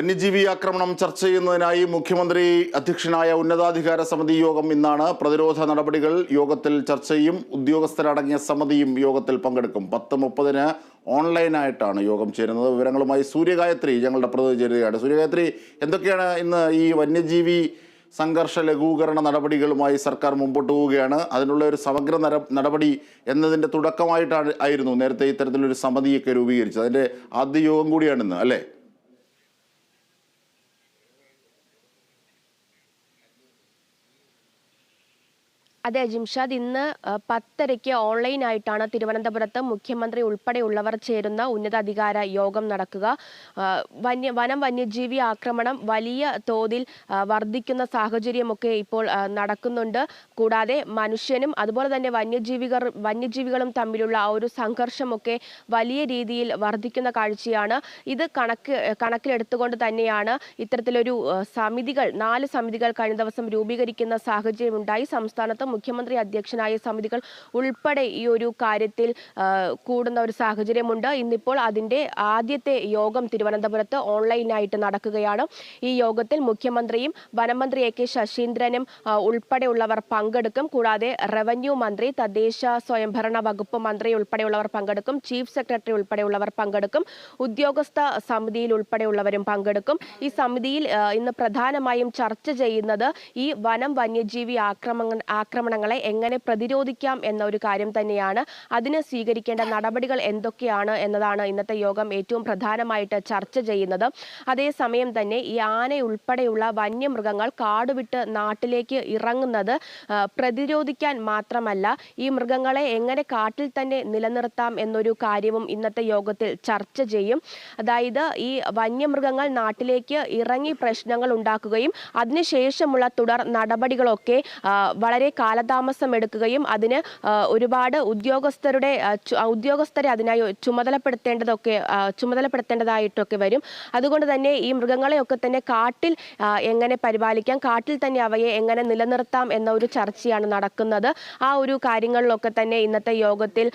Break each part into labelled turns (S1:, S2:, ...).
S1: വന്യജീവി ആക്രമണം ചർച്ച ചെയ്യുന്നതിനായി മുഖ്യമന്ത്രി അധ്യക്ഷനായ ഉന്നതാധികാര സമിതി യോഗം ഇന്നാണ് പ്രതിരോധ നടപടികൾ യോഗത്തിൽ ചർച്ച ചെയ്യും. ഉദ്യോഗസ്ഥരടങ്ങിയ സമിതിയും യോഗത്തിൽ പങ്കെടുക്കും. പത്ത് മുപ്പതിന് ഓൺലൈനായിട്ടാണ് യോഗം ചേരുന്നത്. വിവരങ്ങളുമായി സൂര്യഗായത്രി ഞങ്ങളുടെ പ്രതിനിധി ചേരുകയാണ് സൂര്യഗായത്രി എന്തൊക്കെയാണ് ഇന്ന് ഈ വന്യജീവി സംഘർഷ ലഘൂകരണ നടപടികളുമായി സർക്കാർ മുമ്പോട്ട് പോവുകയാണ്. അതിനുള്ള ഒരു സമഗ്ര നടപടി എന്നതിന്റെ തുടക്കമായിട്ടാണ് ആയിരുന്നു നേരത്തെ ഇത്തരത്തിലൊരു സമിതിയൊക്കെ രൂപീകരിച്ചത്. അതിന്റെ ആദ്യ യോഗം കൂടിയാണിന്ന് അല്ലേ?
S2: അതെ ജിംഷാദ്. ഇന്ന് പത്തരയ്ക്ക് ഓൺലൈനായിട്ടാണ് തിരുവനന്തപുരത്ത് മുഖ്യമന്ത്രി ഉൾപ്പെടെയുള്ളവർ ചേരുന്ന ഉന്നതാധികാര യോഗം നടക്കുക. വന്യ വനം വന്യജീവി ആക്രമണം വലിയ തോതിൽ വർദ്ധിക്കുന്ന സാഹചര്യമൊക്കെ ഇപ്പോൾ നടക്കുന്നുണ്ട്. കൂടാതെ മനുഷ്യനും അതുപോലെ തന്നെ വന്യജീവികൾ വന്യജീവികളും തമ്മിലുള്ള ആ ഒരു സംഘർഷമൊക്കെ വലിയ രീതിയിൽ വർദ്ധിക്കുന്ന കാഴ്ചയാണ്. ഇത് കണക്ക് കണക്കിലെടുത്തുകൊണ്ട് തന്നെയാണ് ഇത്തരത്തിലൊരു സമിതികൾ നാല് സമിതികൾ കഴിഞ്ഞ ദിവസം രൂപീകരിക്കുന്ന സാഹചര്യമുണ്ടായി. സംസ്ഥാനത്ത് മുഖ്യമന്ത്രി അധ്യക്ഷനായ സമിതികൾ ഉൾപ്പെടെ ഈ ഒരു കാര്യത്തിൽ കൂടുന്ന ഒരു സാഹചര്യമുണ്ട്. ഇന്നിപ്പോൾ അതിന്റെ ആദ്യത്തെ യോഗം തിരുവനന്തപുരത്ത് ഓൺലൈനായിട്ട് നടക്കുകയാണ്. ഈ യോഗത്തിൽ മുഖ്യമന്ത്രിയും വനമന്ത്രി എ കെ ശശീന്ദ്രനും ഉൾപ്പെടെയുള്ളവർ പങ്കെടുക്കും. കൂടാതെ റവന്യൂ മന്ത്രി തദ്ദേശ സ്വയംഭരണ വകുപ്പ് മന്ത്രി ഉൾപ്പെടെയുള്ളവർ പങ്കെടുക്കും. ചീഫ് സെക്രട്ടറി ഉൾപ്പെടെയുള്ളവർ പങ്കെടുക്കും. ഉദ്യോഗസ്ഥ സമിതിയിൽ ഉൾപ്പെടെയുള്ളവരും പങ്കെടുക്കും. ഈ സമിതിയിൽ ഇന്ന് പ്രധാനമായും ചർച്ച ചെയ്യുന്നത് ഈ വനം വന്യജീവി ആക്രമണ ആക്രമണങ്ങളെ എങ്ങനെ പ്രതിരോധിക്കാം എന്ന ഒരു കാര്യം തന്നെയാണ്. അതിന് സ്വീകരിക്കേണ്ട നടപടികൾ എന്തൊക്കെയാണ് എന്നതാണ് ഇന്നത്തെ യോഗം ഏറ്റവും പ്രധാനമായിട്ട് ചർച്ച ചെയ്യുന്നത്. അതേസമയം തന്നെ ഈ ആന ഉൾപ്പെടെയുള്ള വന്യമൃഗങ്ങൾ കാടുവിട്ട് നാട്ടിലേക്ക് ഇറങ്ങുന്നത് പ്രതിരോധിക്കാൻ മാത്രമല്ല ഈ മൃഗങ്ങളെ എങ്ങനെ കാട്ടിൽ തന്നെ നിലനിർത്താം എന്നൊരു കാര്യവും ഇന്നത്തെ യോഗത്തിൽ ചർച്ച ചെയ്യും. അതായത് ഈ വന്യമൃഗങ്ങൾ നാട്ടിലേക്ക് ഇറങ്ങി പ്രശ്നങ്ങൾ ഉണ്ടാക്കുകയും അതിനുശേഷമുള്ള തുടർ നടപടികളൊക്കെ വളരെ കാലതാമസം എടുക്കുകയും അതിന് ഒരുപാട് ഉദ്യോഗസ്ഥരുടെ ഉദ്യോഗസ്ഥരെ അതിനായി ചുമതലപ്പെടുത്തേണ്ടതൊക്കെ ചുമതലപ്പെടുത്തേണ്ടതായിട്ടൊക്കെ വരും. അതുകൊണ്ട് തന്നെ ഈ മൃഗങ്ങളെയൊക്കെ തന്നെ കാട്ടിൽ എങ്ങനെ പരിപാലിക്കാം കാട്ടിൽ തന്നെ അവയെ എങ്ങനെ നിലനിർത്താം എന്ന ഒരു ചർച്ചയാണ് നടക്കുന്നത്. ആ ഒരു കാര്യങ്ങളിലൊക്കെ തന്നെ ഇന്നത്തെ യോഗത്തിൽ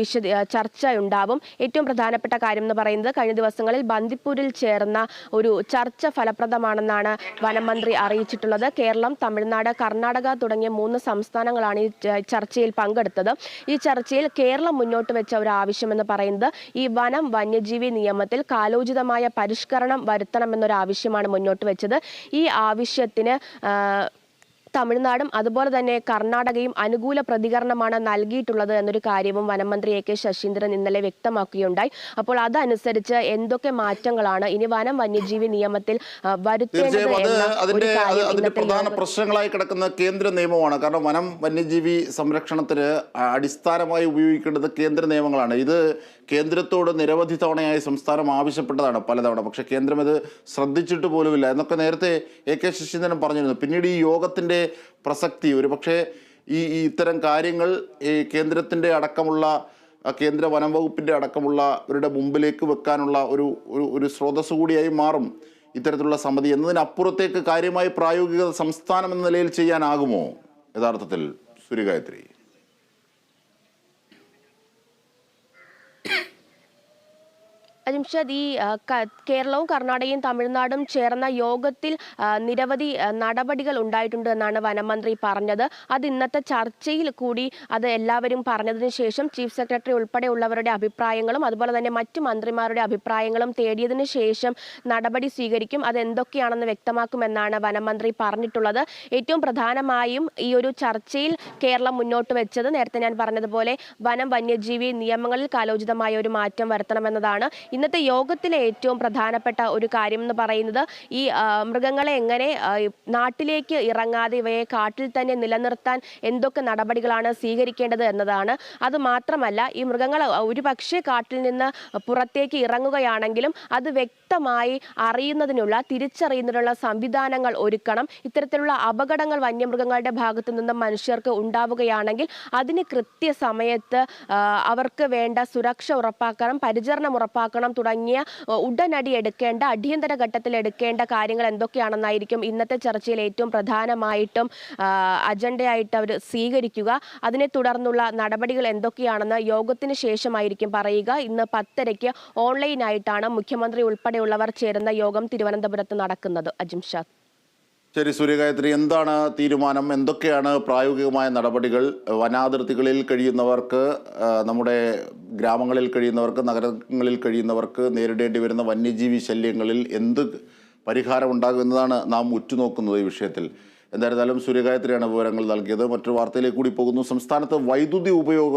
S2: വിശദ ചർച്ച ഉണ്ടാവും. ഏറ്റവും പ്രധാനപ്പെട്ട കാര്യം എന്ന് പറയുന്നത് കഴിഞ്ഞ ദിവസങ്ങളിൽ ബന്ദിപ്പൂരിൽ ചേർന്ന ഒരു ചർച്ച ഫലപ്രദമാണെന്നാണ് വനമന്ത്രി അറിയിച്ചിട്ടുള്ളത്. കേരളം തമിഴ്നാട് കർണാടക തുടങ്ങിയ മൂന്ന് സംസ്ഥാനങ്ങളാണ് ഈ ചർച്ചയിൽ പങ്കെടുത്തത്. ഈ ചർച്ചയിൽ കേരളം മുന്നോട്ട് വെച്ച ഒരു ആവശ്യമെന്ന് പറയുന്നത് ഈ വനം വന്യജീവി നിയമത്തിൽ കാലോചിതമായ പരിഷ്കരണം വരുത്തണമെന്നൊരു ആവശ്യമാണ് മുന്നോട്ട് വെച്ചത്. ഈ ആവശ്യത്തിന് തമിഴ്നാടും അതുപോലെ തന്നെ കർണാടകയും അനുകൂല പ്രതികരണമാണ് നൽകിയിട്ടുള്ളത് എന്നൊരു കാര്യവും വനമന്ത്രി എ കെ ശശീന്ദ്രൻ ഇന്നലെ വ്യക്തമാക്കുകയുണ്ടായി. അപ്പോൾ അതനുസരിച്ച് എന്തൊക്കെ മാറ്റങ്ങളാണ് ഇനി വനം വന്യജീവി നിയമത്തിൽ
S1: അതിന്റെ പ്രധാന പ്രശ്നങ്ങളായി കിടക്കുന്ന കേന്ദ്ര നിയമമാണ്. കാരണം വനം വന്യജീവി സംരക്ഷണത്തിന് അടിസ്ഥാനമായി ഉപയോഗിക്കേണ്ടത് കേന്ദ്ര നിയമങ്ങളാണ്. ഇത് കേന്ദ്രത്തോട് നിരവധി തവണയായി സംസ്ഥാനം ആവശ്യപ്പെട്ടതാണ് പലതവണ. പക്ഷെ കേന്ദ്രം ഇത് ശ്രദ്ധിച്ചിട്ട് പോലുമില്ല. എന്നൊക്കെ നേരത്തെ എ കെ ശശീന്ദ്രൻ പറഞ്ഞിരുന്നു. പിന്നീട് ഈ യോഗത്തിന്റെ പ്രസക്തി. ഒരു പക്ഷേ ഈ ഇത്തരം കാര്യങ്ങൾ ഈ കേന്ദ്രത്തിന്റെ അടക്കമുള്ള കേന്ദ്ര വനം വകുപ്പിന്റെ അടക്കമുള്ളവരുടെ മുമ്പിലേക്ക് വെക്കാനുള്ള ഒരു ഒരു ഒരു സ്രോതസ് കൂടിയായി മാറും ഇത്തരത്തിലുള്ള സമിതി. എന്നതിനപ്പുറത്തേക്ക് കാര്യമായി പ്രായോഗികത സംസ്ഥാനം എന്ന നിലയിൽ ചെയ്യാനാകുമോ? യഥാർത്ഥത്തിൽ സൂര്യഗായത്രി
S2: അജിംഷാദ് ഈ കേരളവും കർണാടകയും തമിഴ്നാടും ചേർന്ന യോഗത്തിൽ നിരവധി നടപടികൾ ഉണ്ടായിട്ടുണ്ട് എന്നാണ് വനമന്ത്രി പറഞ്ഞത്. അത് ഇന്നത്തെ ചർച്ചയിൽ കൂടി അത് എല്ലാവരും പറഞ്ഞതിന് ശേഷം ചീഫ് സെക്രട്ടറി ഉൾപ്പെടെയുള്ളവരുടെ അഭിപ്രായങ്ങളും അതുപോലെ തന്നെ മറ്റു മന്ത്രിമാരുടെ അഭിപ്രായങ്ങളും തേടിയതിന് ശേഷം നടപടി സ്വീകരിക്കും. അത് എന്തൊക്കെയാണെന്ന് വ്യക്തമാക്കുമെന്നാണ് വനമന്ത്രി പറഞ്ഞിട്ടുള്ളത്. ഏറ്റവും പ്രധാനമായും ഈ ഒരു ചർച്ചയിൽ കേരളം മുന്നോട്ട് വെച്ചത് നേരത്തെ ഞാൻ പറഞ്ഞതുപോലെ വനം വന്യജീവി നിയമങ്ങളിൽ കാലോചിതമായ ഒരു മാറ്റം വരുത്തണമെന്നതാണ്. ഇന്നത്തെ യോഗത്തിലെ ഏറ്റവും പ്രധാനപ്പെട്ട ഒരു കാര്യം എന്ന് പറയുന്നത് ഈ മൃഗങ്ങളെ എങ്ങനെ നാട്ടിലേക്ക് ഇറങ്ങാതെ ഇവയെ കാട്ടിൽ തന്നെ നിലനിർത്താൻ എന്തൊക്കെ നടപടികളാണ് സ്വീകരിക്കേണ്ടത് എന്നതാണ്. അത് മാത്രമല്ല ഈ മൃഗങ്ങൾ ഒരു പക്ഷേ കാട്ടിൽ നിന്ന് പുറത്തേക്ക് ഇറങ്ങുകയാണെങ്കിലും അത് വ്യക്തമായി അറിയുന്നതിനുള്ള തിരിച്ചറിയുന്നതിനുള്ള സംവിധാനങ്ങൾ ഒരുക്കണം. ഇത്തരത്തിലുള്ള അപകടങ്ങൾ വന്യമൃഗങ്ങളുടെ ഭാഗത്തു നിന്ന് മനുഷ്യർക്ക് ഉണ്ടാവുകയാണെങ്കിൽ അതിന് കൃത്യസമയത്ത് അവർക്ക് വേണ്ട സുരക്ഷ ഉറപ്പാക്കണം പരിചരണം ഉറപ്പാക്കണം ആക്രമണം തുടങ്ങിയ ഉടനടി എടുക്കേണ്ട അടിയന്തര ഘട്ടത്തിൽ എടുക്കേണ്ട കാര്യങ്ങൾ എന്തൊക്കെയാണെന്നായിരിക്കും ഇന്നത്തെ ചർച്ചയിൽ ഏറ്റവും പ്രധാനമായിട്ടും അജണ്ടയായിട്ട് അവർ സ്വീകരിക്കുക. അതിനെ തുടർന്നുള്ള നടപടികൾ എന്തൊക്കെയാണെന്ന് യോഗത്തിന് ശേഷമായിരിക്കും പറയുക. ഇന്ന് പത്തരയ്ക്ക് ഓൺലൈനായിട്ടാണ് മുഖ്യമന്ത്രി ഉൾപ്പെടെയുള്ളവർ ചേരുന്ന യോഗം തിരുവനന്തപുരത്ത് നടക്കുന്നത്. അജിംഷാദ്
S1: ശരി സൂര്യഗായത്രി എന്താണ് തീരുമാനം? എന്തൊക്കെയാണ് പ്രായോഗികമായ നടപടികൾ? വനാതിർത്തികളിൽ കഴിയുന്നവർക്ക് നമ്മുടെ ഗ്രാമങ്ങളിൽ കഴിയുന്നവർക്ക് നഗരങ്ങളിൽ കഴിയുന്നവർക്ക് നേരിടേണ്ടി വരുന്ന വന്യജീവി ശല്യങ്ങളിൽ എന്ത് പരിഹാരം ഉണ്ടാകും എന്നതാണ് നാം ഉറ്റുനോക്കുന്നത് ഈ വിഷയത്തിൽ. എന്തായിരുന്നാലും സൂര്യഗായത്രിയാണ് വിവരങ്ങൾ നൽകിയത്. മറ്റൊരു വാർത്തയിലേക്ക് കൂടി പോകുന്നു. സംസ്ഥാനത്ത് വൈദ്യുതി ഉപയോഗ